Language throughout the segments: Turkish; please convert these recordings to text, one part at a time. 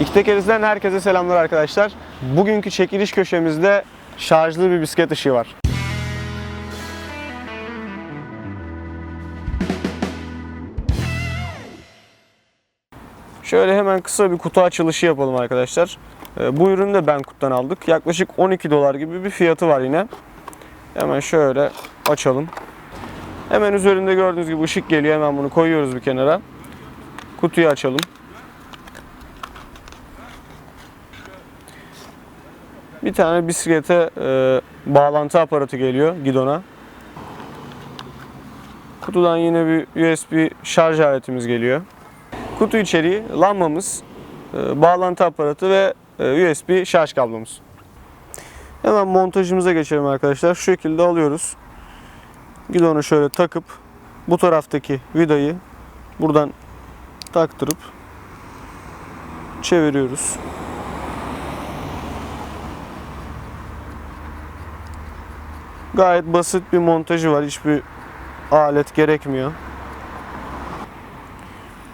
İki tekerizden herkese selamlar arkadaşlar. Bugünkü çekiliş köşemizde şarjlı bir bisiklet ışığı var. Şöyle hemen kısa bir kutu açılışı yapalım arkadaşlar. Ee, Bu ürünü de Benkut'tan aldık. Yaklaşık 12 dolar gibi bir fiyatı var yine. Hemen şöyle açalım. Hemen üzerinde gördüğünüz gibi ışık geliyor. Hemen bunu koyuyoruz bir kenara. Kutuyu açalım. Bir tane bisiklete e, bağlantı aparatı geliyor gidona. Kutudan yine bir USB şarj aletimiz geliyor. Kutu içeriği lambamız, e, bağlantı aparatı ve e, USB şarj kablomuz. Hemen montajımıza geçelim arkadaşlar. Şu şekilde alıyoruz. Gidonu şöyle takıp bu taraftaki vidayı buradan taktırıp çeviriyoruz. Gayet basit bir montajı var. Hiçbir alet gerekmiyor.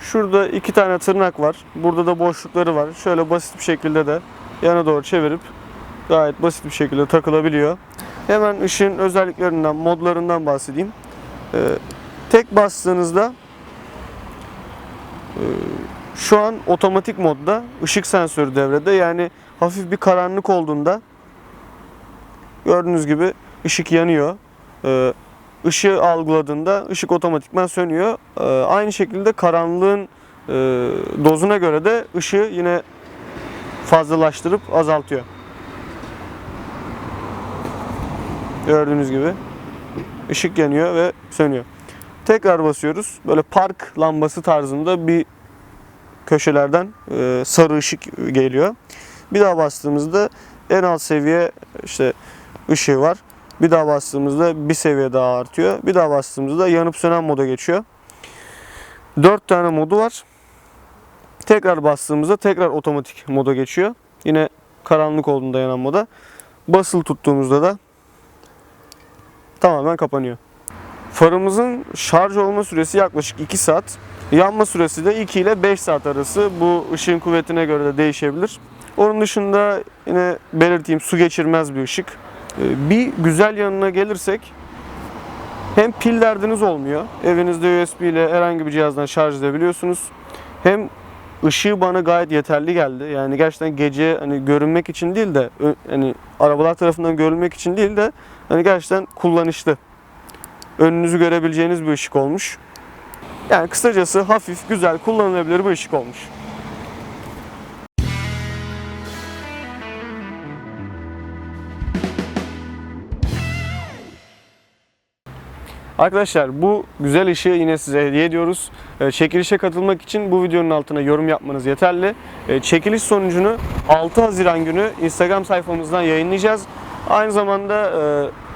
Şurada iki tane tırnak var. Burada da boşlukları var. Şöyle basit bir şekilde de yana doğru çevirip gayet basit bir şekilde takılabiliyor. Hemen ışığın özelliklerinden, modlarından bahsedeyim. Ee, tek bastığınızda e, şu an otomatik modda ışık sensörü devrede. Yani hafif bir karanlık olduğunda gördüğünüz gibi ışık yanıyor. Ee, ışığı algıladığında ışık otomatikman sönüyor. Ee, aynı şekilde karanlığın e, dozuna göre de ışığı yine fazlalaştırıp azaltıyor. Gördüğünüz gibi ışık yanıyor ve sönüyor. Tekrar basıyoruz. Böyle park lambası tarzında bir köşelerden e, sarı ışık geliyor. Bir daha bastığımızda en alt seviye işte ışığı var. Bir daha bastığımızda bir seviye daha artıyor. Bir daha bastığımızda yanıp sönen moda geçiyor. 4 tane modu var. Tekrar bastığımızda tekrar otomatik moda geçiyor. Yine karanlık olduğunda yanan moda. Basılı tuttuğumuzda da tamamen kapanıyor. Farımızın şarj olma süresi yaklaşık 2 saat. Yanma süresi de 2 ile 5 saat arası. Bu ışığın kuvvetine göre de değişebilir. Onun dışında yine belirteyim su geçirmez bir ışık. Ee, Bir güzel yanına gelirsek hem pil derdiniz olmuyor. Evinizde USB ile herhangi bir cihazdan şarj edebiliyorsunuz. Hem ışığı bana gayet yeterli geldi. Yani gerçekten gece hani görünmek için değil de hani arabalar tarafından görülmek için değil de hani gerçekten kullanışlı. Önünüzü görebileceğiniz bir ışık olmuş. Yani kısacası hafif, güzel, kullanılabilir bir ışık olmuş. Arkadaşlar bu güzel ışığı yine size hediye ediyoruz. Ee, Çekilişe katılmak için bu videonun altına yorum yapmanız yeterli. Ee, Çekiliş sonucunu 6 Haziran günü Instagram sayfamızdan yayınlayacağız. Aynı zamanda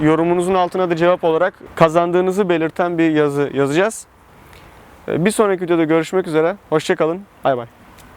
e, yorumunuzun altına da cevap olarak kazandığınızı belirten bir yazı yazacağız. Ee, Bir sonraki videoda görüşmek üzere. Hoşçakalın. Bay bay.